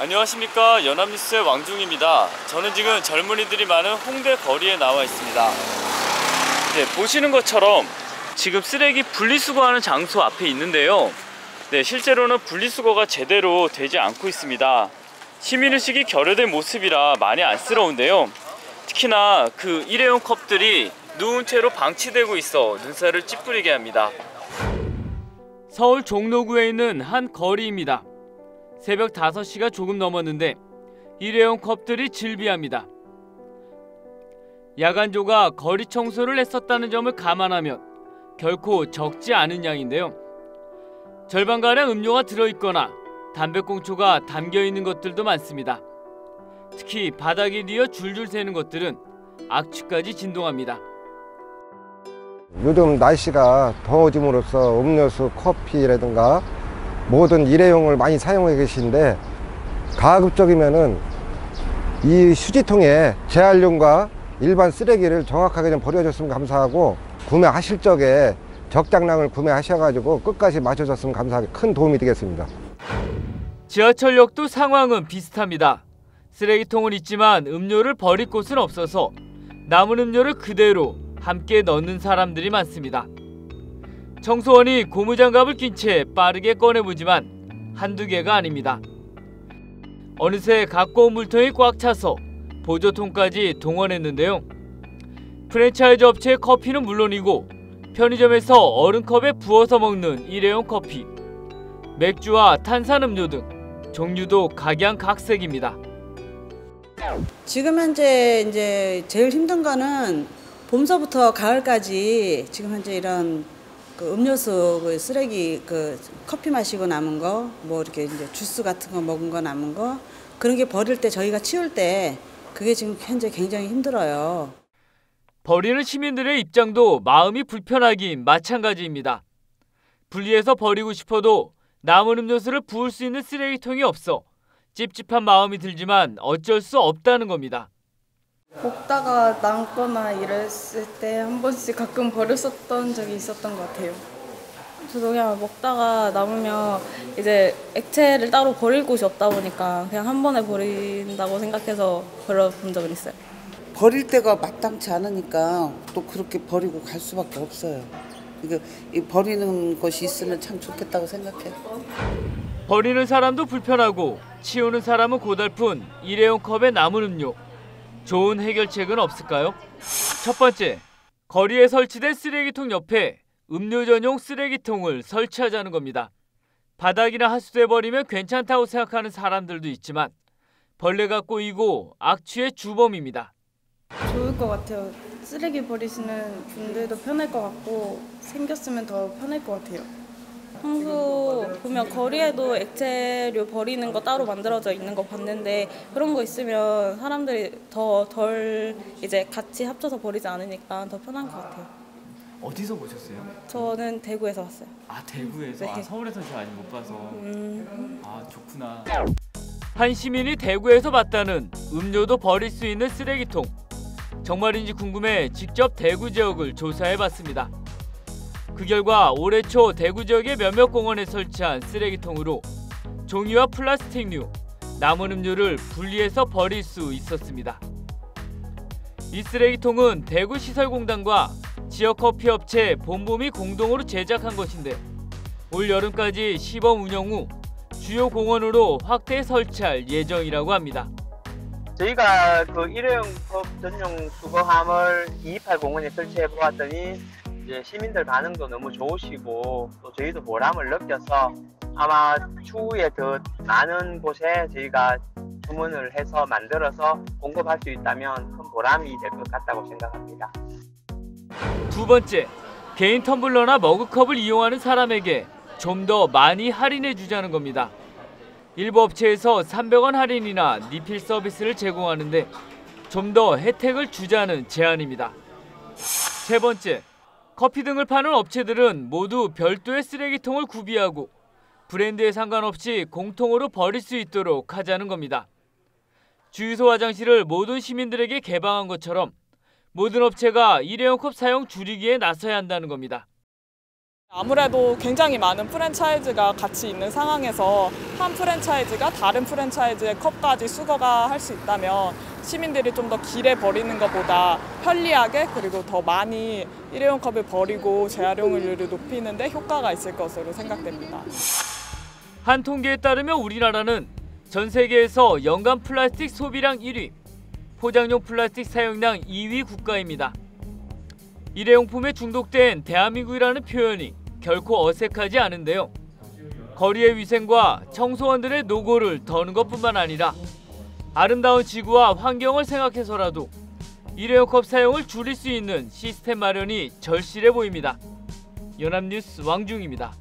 안녕하십니까 연합뉴스의 왕중입니다. 저는 지금 젊은이들이 많은 홍대 거리에 나와 있습니다. 네, 보시는 것처럼 지금 쓰레기 분리수거하는 장소 앞에 있는데요. 네, 실제로는 분리수거가 제대로 되지 않고 있습니다. 시민의식이 결여된 모습이라 많이 안쓰러운데요. 특히나 그 일회용 컵들이 누운 채로 방치되고 있어 눈살을 찌푸리게 합니다. 서울 종로구에 있는 한 거리입니다. 새벽 5시가 조금 넘었는데 일회용 컵들이 질비합니다. 야간조가 거리 청소를 했었다는 점을 감안하면 결코 적지 않은 양인데요. 절반가량 음료가 들어있거나 담배꽁초가 담겨있는 것들도 많습니다. 특히 바닥에 뉘어 줄줄 새는 것들은 악취까지 진동합니다. 요즘 날씨가 더워짐으로써 음료수, 커피라든가 모든 일회용을 많이 사용하고 계신데 가급적이면은 이 휴지통에 재활용과 일반 쓰레기를 정확하게 좀 버려줬으면 감사하고 구매하실 적에 적당량을 구매하셔가지고 끝까지 맞춰줬으면 감사하게 큰 도움이 되겠습니다. 지하철역도 상황은 비슷합니다. 쓰레기통은 있지만 음료를 버릴 곳은 없어서 남은 음료를 그대로 함께 넣는 사람들이 많습니다. 청소원이 고무장갑을 낀 채 빠르게 꺼내보지만 한두 개가 아닙니다. 어느새 갖고 온 물통이 꽉 차서 보조통까지 동원했는데요. 프랜차이즈 업체의 커피는 물론이고 편의점에서 얼음컵에 부어서 먹는 일회용 커피, 맥주와 탄산음료 등 종류도 각양각색입니다. 지금 현재 이제 제일 힘든 거는 봄서부터 가을까지 지금 현재 이런 그 음료수 그 쓰레기 그 커피 마시고 남은 거 뭐 이렇게 이제 주스 같은 거 먹은 거 남은 거 그런 게 버릴 때 저희가 치울 때 그게 지금 현재 굉장히 힘들어요. 버리는 시민들의 입장도 마음이 불편하긴 마찬가지입니다. 분리해서 버리고 싶어도 남은 음료수를 부을 수 있는 쓰레기통이 없어 찝찝한 마음이 들지만 어쩔 수 없다는 겁니다. 먹다가 남거나 이랬을 때 한 번씩 가끔 버렸었던 적이 있었던 것 같아요. 저도 그냥 먹다가 남으면 이제 액체를 따로 버릴 곳이 없다 보니까 그냥 한 번에 버린다고 생각해서 버려본 적은 있어요. 버릴 때가 마땅치 않으니까 또 그렇게 버리고 갈 수밖에 없어요. 이거 이 버리는 것이 있으면 참 좋겠다고 생각해요. 버리는 사람도 불편하고 치우는 사람은 고달픈 일회용 컵에 남은 음료. 좋은 해결책은 없을까요? 첫 번째, 거리에 설치된 쓰레기통 옆에 음료 전용 쓰레기통을 설치하자는 겁니다. 바닥이나 하수도에 버리면 괜찮다고 생각하는 사람들도 있지만 벌레가 꼬이고 악취의 주범입니다. 좋을 것 같아요. 쓰레기 버리시는 분들도 편할 것 같고 생겼으면 더 편할 것 같아요. 평소 보면 거리에도 액체류 버리는 거 따로 만들어져 있는 거 봤는데 그런 거 있으면 사람들이 더 덜 이제 같이 합쳐서 버리지 않으니까 더 편한 것 같아요. 어디서 보셨어요? 저는 대구에서 왔어요. 아 대구에서 네. 서울에서 제가 아직 못 봐서 음, 아 좋구나. 한 시민이 대구에서 봤다는 음료도 버릴 수 있는 쓰레기통. 정말인지 궁금해 직접 대구 지역을 조사해봤습니다. 그 결과 올해 초 대구 지역의 몇몇 공원에 설치한 쓰레기통으로 종이와 플라스틱류, 남은 음료를 분리해서 버릴 수 있었습니다. 이 쓰레기통은 대구 시설공단과 지역 커피 업체 본봄이 공동으로 제작한 것인데 올 여름까지 시범 운영 후 주요 공원으로 확대 설치할 예정이라고 합니다. 저희가 그 일회용 컵 전용 수거함을 228 공원에 설치해 보았더니 이제 시민들 반응도 너무 좋으시고 또 저희도 보람을 느껴서 아마 추후에 더 많은 곳에 저희가 주문을 해서 만들어서 공급할 수 있다면 큰 보람이 될 것 같다고 생각합니다. 두 번째, 개인 텀블러나 머그컵을 이용하는 사람에게 좀 더 많이 할인해 주자는 겁니다. 일부 업체에서 300원 할인이나 리필 서비스를 제공하는데 좀 더 혜택을 주자는 제안입니다. 세 번째, 커피 등을 파는 업체들은 모두 별도의 쓰레기통을 구비하고 브랜드에 상관없이 공통으로 버릴 수 있도록 하자는 겁니다. 주유소 화장실을 모든 시민들에게 개방한 것처럼 모든 업체가 일회용 컵 사용 줄이기에 나서야 한다는 겁니다. 아무래도 굉장히 많은 프랜차이즈가 같이 있는 상황에서 한 프랜차이즈가 다른 프랜차이즈의 컵까지 수거가 할 수 있다면 시민들이 좀 더 길에 버리는 것보다 편리하게 그리고 더 많이 일회용 컵을 버리고 재활용률을 높이는 데 효과가 있을 것으로 생각됩니다. 한 통계에 따르면 우리나라는 전 세계에서 연간 플라스틱 소비량 1위, 포장용 플라스틱 사용량 2위 국가입니다. 일회용품에 중독된 대한민국이라는 표현이 결코 어색하지 않은데요. 거리의 위생과 청소원들의 노고를 더는 것뿐만 아니라 아름다운 지구와 환경을 생각해서라도 일회용 컵 사용을 줄일 수 있는 시스템 마련이 절실해 보입니다. 연합뉴스 왕중입니다.